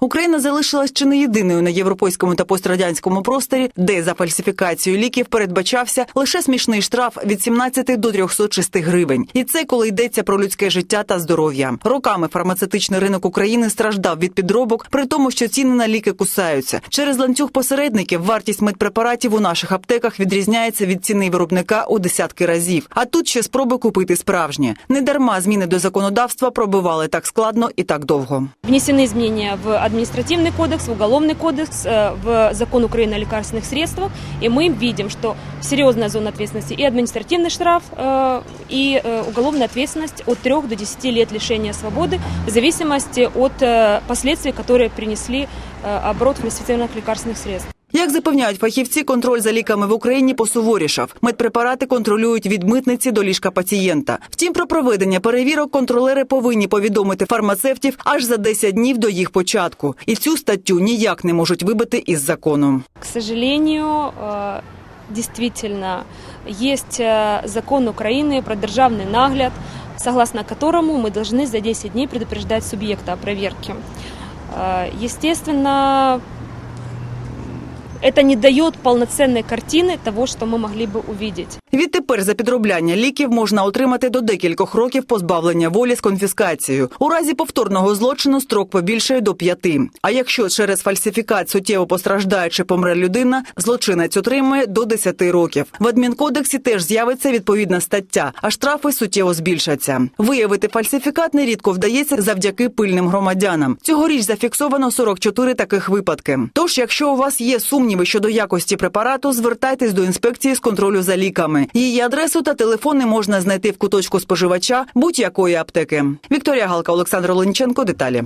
Україна залишилась чи не єдиною на європейському та пострадянському просторі, де за фальсифікацію ліків передбачався лише смішний штраф від 17 до 306 гривень. І це коли йдеться про людське життя та здоров'я. Роками фармацевтичний ринок України страждав від підробок, при тому, що ціни на ліки кусаються. Через ланцюг посередників вартість медпрепаратів у наших аптеках відрізняється від ціни виробника у десятки разів. А тут ще спроби купити справжнє. Недарма зміни до законодавства пробивали так складно і так довго. Внесены изменения в административный кодекс, в уголовный кодекс, э, в закон Украины о лекарственных средствах. И мы видим, что серьезная зона ответственности и административный штраф, э, и э, уголовная ответственность от 3 до 10 лет лишения свободы в зависимости от э, последствий, которые принесли э, оборот фальсифицированных лекарственных средств. Як запевняють фахівці, контроль за ліками в Україні посуворішав. Медпрепарати контролюють від митниці до ліжка пацієнта. Втім, про проведення перевірок контролери повинні повідомити фармацевтів аж за 10 днів до їх початку. І цю статтю ніяк не можуть вибити із закону. К сожалению, э, действительно, есть э, закон Украины про державный нагляд, согласно которому мы должны за 10 дней предупреждать субъекта о проверке. Э, Естественно, это не дает полноценной картины того, что мы могли бы увидеть. Відтепер за підробляння ліків можна отримати до декількох років позбавлення волі з конфіскацією. У разі повторного злочину строк побільшає до п'яти. А якщо через фальсифікат суттєво постраждає чи помре людина, злочинець отримує до 10 років. В адмінкодексі теж з'явиться відповідна стаття, а штрафи суттєво збільшаться. Виявити фальсифікат нерідко вдається завдяки пильним громадянам. Цьогоріч зафіксовано 44 таких випадки. Тож, якщо у вас є сумніви щодо якості препарату, звертайтесь до інспекції з контролю за ліками. Її адресу та телефони можна знайти в куточку споживача будь-якої аптеки. Вікторія Галка, Олександр Оленченко. Деталі.